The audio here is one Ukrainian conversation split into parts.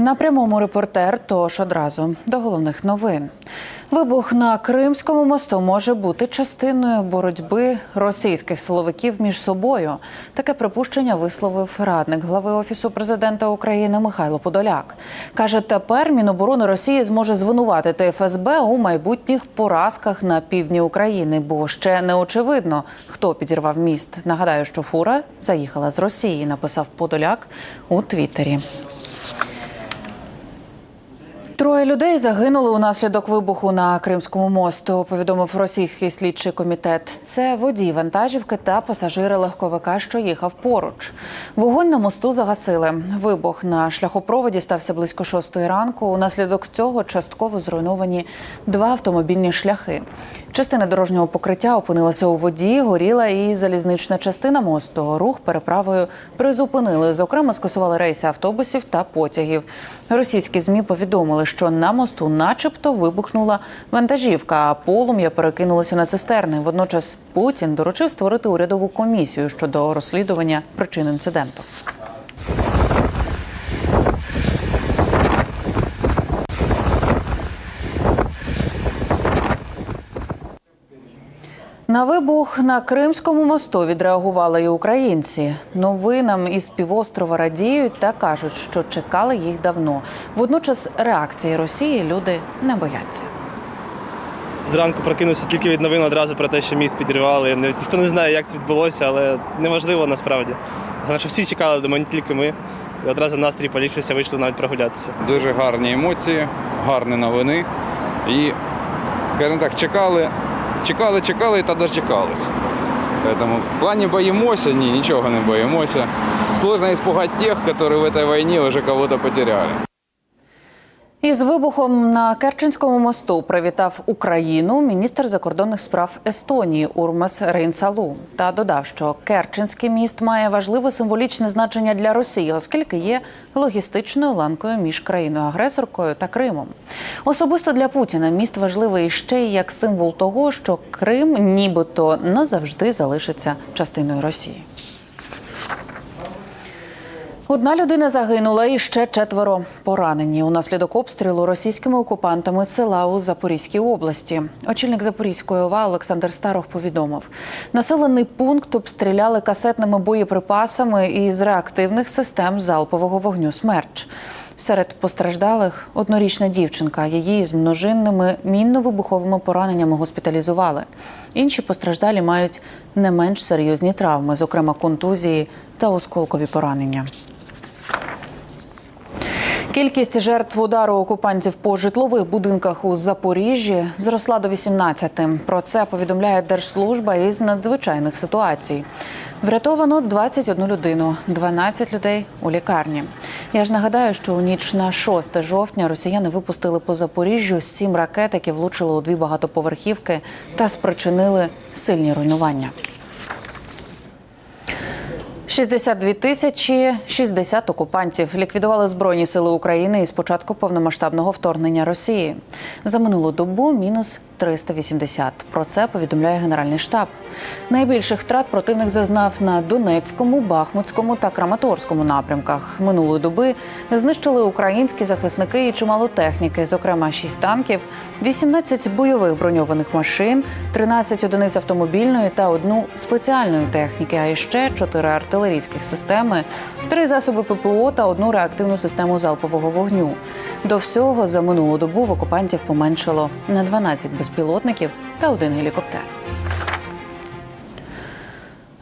На прямому репортер, тож одразу до головних новин. Вибух на Кримському мосту може бути частиною боротьби російських силовиків між собою. Таке припущення висловив радник глави офісу президента України Михайло Подоляк. каже, тепер Міноборони Росії зможе звинуватити ФСБ у майбутніх поразках на півдні України, бо ще не очевидно, хто підірвав міст. Нагадаю, що фура заїхала з Росії. Написав Подоляк у Твіттері. Троє людей загинули унаслідок вибуху на Кримському мосту. Повідомив російський слідчий комітет. Це водій вантажівки та пасажири легковика, що їхав поруч. Вогонь на мосту загасили. Вибух на шляхопроводі стався близько шостої ранку. Унаслідок цього частково зруйновані два автомобільні шляхи. Частина дорожнього покриття опинилася у воді, горіла і залізнична частина мосту. Рух переправою призупинили. Зокрема, скасували рейси автобусів та потягів. Російські змі повідомили, що на мосту, начебто, вибухнула вантажівка, а полум'я перекинулося на цистерни. Водночас Путін доручив створити урядову комісію щодо розслідування причин інциденту. На вибух на Кримському мосту відреагували і українці. Новинам із півострова радіють та кажуть, що чекали їх давно. Водночас реакції Росії люди не бояться. Зранку прокинувся тільки від новин одразу про те, що міст підірвали. Ніхто не знає, як це відбулося, але неважливо насправді. Головне, що всі чекали, думаю, не тільки ми. І одразу настрій поліпшився, вийшли навіть прогулятися. Дуже гарні емоції, гарні новини. І, скажімо так, чекали, чекали, чекали та дочекались. Поэтому в плане боимся, ні, нічого не боїмося. Сложно испугать тех, которые в этой войне уже кого-то потеряли. Із вибухом на Керченському мосту привітав Україну міністр закордонних справ Естонії Урмас Рейнсалу та додав, що Керченський міст має важливе символічне значення для Росії, оскільки є логістичною ланкою між країною-агресоркою та Кримом. Особисто для Путіна міст важливий ще й як символ того, що Крим нібито назавжди залишиться частиною Росії. Одна людина загинула і ще четверо поранені унаслідок обстрілу російськими окупантами села у Запорізькій області. Очільник Запорізької ОВА Олександр Старох повідомив, населений пункт обстріляли касетними боєприпасами із реактивних систем залпового вогню «Смерч». Серед постраждалих однорічна дівчинка. Її з множинними мінно-вибуховими пораненнями госпіталізували. Інші постраждалі мають не менш серйозні травми, зокрема контузії та осколкові поранення. Кількість жертв удару окупантів по житлових будинках у Запоріжжі зросла до 18. Про це повідомляє Держслужба із надзвичайних ситуацій. Врятовано 21 людину, 12 людей у лікарні. Я ж нагадаю, що у ніч на 6 жовтня росіяни випустили по Запоріжжю сім ракет, які влучили у дві багатоповерхівки та спричинили сильні руйнування. 62 тисячі 60 окупантів ліквідували Збройні сили України із початку повномасштабного вторгнення Росії. За минулу добу мінус 380. Про це повідомляє Генеральний штаб. Найбільших втрат противник зазнав на Донецькому, Бахмутському та Краматорському напрямках. Минулої доби знищили українські захисники і чимало техніки, зокрема 6 танків, 18 бойових броньованих машин, 13 одиниць автомобільної та одну спеціальної техніки, а іще 4 артилерійських системи, 3 засоби ППО та одну реактивну систему залпового вогню. До всього за минулу добу в окупантів поменшало на 12 безпілотників та один гелікоптер.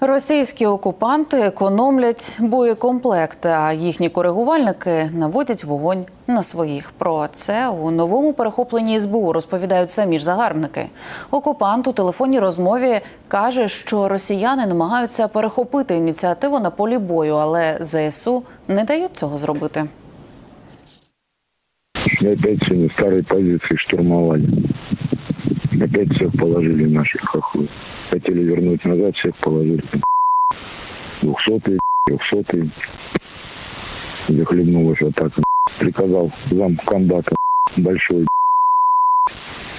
Російські окупанти економлять боєкомплекти, а їхні коригувальники наводять вогонь на своїх. Про це у новому перехопленні СБУ розповідають самі ж загарбники. Окупант у телефонній розмові каже, що росіяни намагаються перехопити ініціативу на полі бою, але ЗСУ не дають цього зробити. И опять сегодня старые позиции штурмовали. Опять всех положили наших хохлы. Хотели вернуть назад, всех положили. Двухсотые, трехсотые. Захлебнулась атака. Приказал зам комбата большой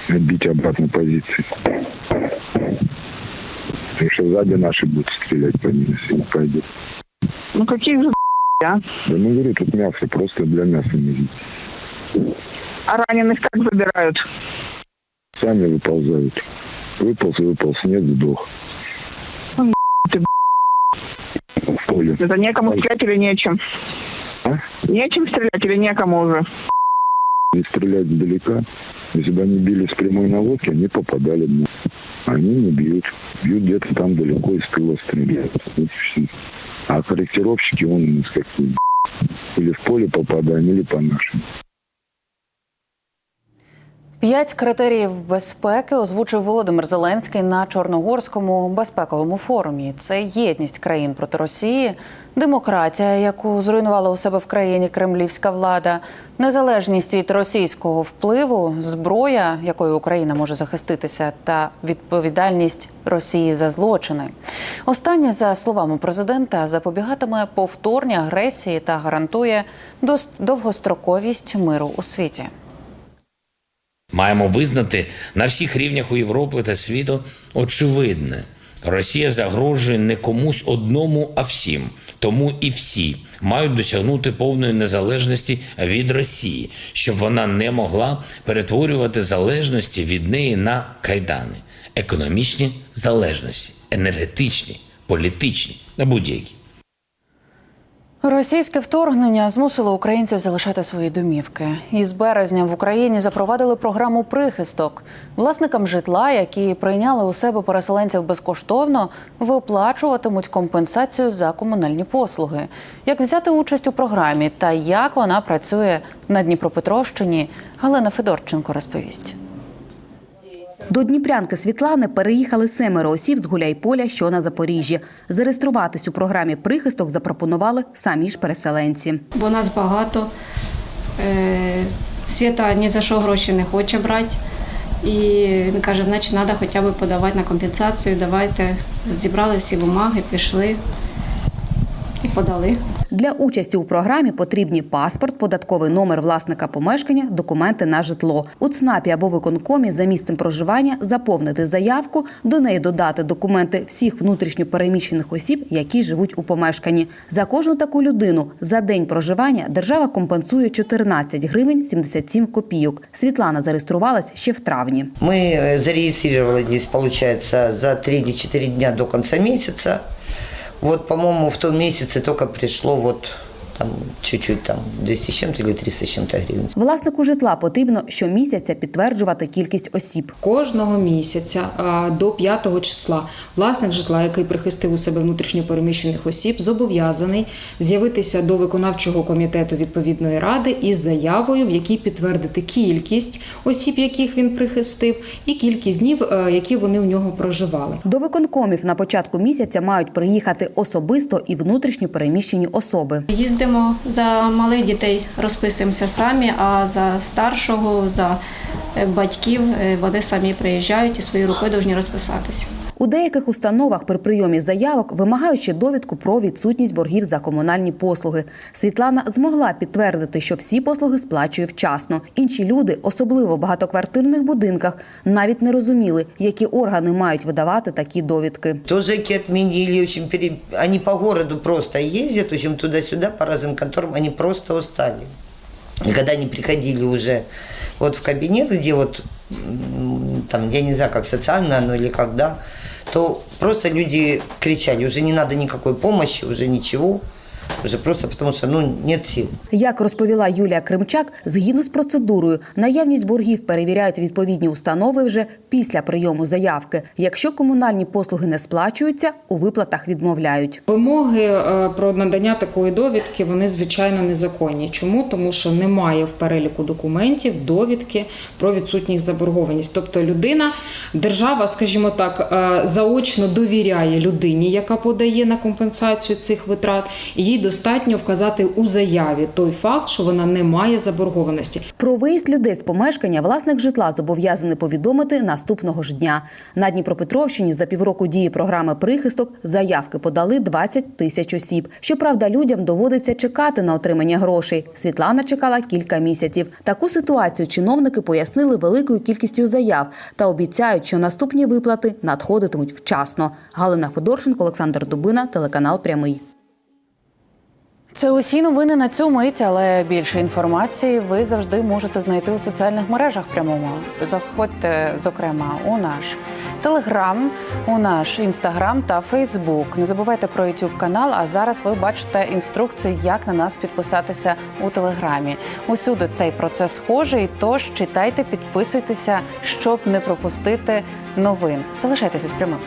отбить обратно позиции. Потому что сзади наши будут стрелять по ним, если не пойдет. Ну каких же а? Да ну говорю, тут мясо, просто для мяса не видите. А раненых как забирают? Сами выползают. Выполз, выполз, нет, сдох. Ну, ты, В поле. Это некому стрелять или нечем? А? Нечем стрелять или некому уже? Не стрелять издалека. Если бы они били с прямой наводки, они попадали бы. Они не бьют. Бьют где-то там далеко из тыла стреляют. И. А корректировщики, он какие или в поле попадаем, или по нашим. П'ять критеріїв безпеки озвучив Володимир Зеленський на Чорногорському безпековому форумі. Це єдність країн проти Росії, демократія, яку зруйнувала у себе в країні кремлівська влада, незалежність від російського впливу, зброя, якою Україна може захиститися, та відповідальність Росії за злочини. Останнє, за словами президента, запобігатиме повторній агресії та гарантує довгостроковість миру у світі. Маємо визнати на всіх рівнях у Європи та світу очевидне. Росія загрожує не комусь одному, а всім. Тому і всі мають досягнути повної незалежності від Росії, щоб вона не могла перетворювати залежності від неї на кайдани, економічні залежності, енергетичні, політичні на будь-які. Російське вторгнення змусило українців залишати свої домівки. Із березня в Україні запровадили програму прихисток. Власникам житла, які прийняли у себе переселенців безкоштовно, виплачуватимуть компенсацію за комунальні послуги. Як взяти участь у програмі та як вона працює на Дніпропетровщині, Галина Федорченко розповість. До Дніпрянки Світлани переїхали семеро осіб з Гуляйполя, що на Запоріжжі. Зареєструватись у програмі прихисток запропонували самі ж переселенці. бо нас багато. Е, Свята ні за що гроші не хоче брати. І він каже, значить, треба хоча б подавати на компенсацію. Давайте зібрали всі бумаги, пішли і подали. Для участі у програмі потрібні паспорт, податковий номер власника помешкання, документи на житло. У ЦНАПі або виконкомі за місцем проживання заповнити заявку, до неї додати документи всіх внутрішньопереміщених осіб, які живуть у помешканні. За кожну таку людину за день проживання держава компенсує 14 гривень 77 копійок. Світлана зареєструвалась ще в травні. Мы э, зарегистрировались, получается, за 3 или 4 дня до конца месяца. Вот, по-моему, в том месяце только пришло вот там чуть-чуть там 200 с чем-то или 300 с чем-то гривен. Власнику житла потрібно щомісяця підтверджувати кількість осіб. Кожного місяця до 5 числа власник житла, який прихистив у себе внутрішньо переміщених осіб, зобов'язаний з'явитися до виконавчого комітету відповідної ради із заявою, в якій підтвердити кількість осіб, яких він прихистив, і кількість днів, е, які вони в нього проживали. До виконкомів на початку місяця мають приїхати особисто і внутрішньо переміщені особи. Їздимо за малих дітей, розписуємося самі, а за старшого, за е, батьків е, вони самі приїжджають і свої рукою повинні розписатися. У деяких установах при прийомі заявок вимагають ще довідку про відсутність боргів за комунальні послуги. Світлана змогла підтвердити, що всі послуги сплачує вчасно. Інші люди, особливо в багатоквартирних будинках, навіть не розуміли, які органи мають видавати такі довідки. Тоже отменили, в общем, пере- они по городу просто ездят, в общем, туда-сюда по разным конторам, они просто устали. И когда они приходили уже вот в кабинет, где вот, там, я не знаю, как социально оно или когда, то просто люди кричали, уже не надо никакой помощи, уже ничего, уже просто потому что, ну, нет сил. Як розповіла Юлія Кримчак, згідно з процедурою, наявність боргів перевіряють відповідні установи вже після прийому заявки. Якщо комунальні послуги не сплачуються, у виплатах відмовляють. Вимоги е, про надання такої довідки вони звичайно незаконні. Чому? Тому що немає в переліку документів довідки про відсутність заборгованість. Тобто людина, держава, скажімо так, е, заочно довіряє людині, яка подає на компенсацію цих витрат, і їй достатньо вказати у заяві той факт, що вона не має заборгованості. Про виїзд людей з помешкання власник житла зобов'язаний повідомити наступного ж дня. На Дніпропетровщині за півроку дії програми прихисток заявки подали 20 тисяч осіб. Щоправда, людям доводиться чекати на отримання грошей. Світлана чекала кілька місяців. Таку ситуацію чиновники пояснили великою кількістю заяв та обіцяють, що наступні виплати надходитимуть вчасно. Галина Федорченко, Олександр Дубина, телеканал Прямий. Це усі новини на цю мить, але більше інформації ви завжди можете знайти у соціальних мережах прямому. Заходьте, зокрема, у наш телеграм, у наш інстаграм та Фейсбук. Не забувайте про YouTube канал. А зараз ви бачите інструкцію, як на нас підписатися у телеграмі. Усюди цей процес схожий. Тож читайте, підписуйтеся, щоб не пропустити новин. Залишайтеся з прямим.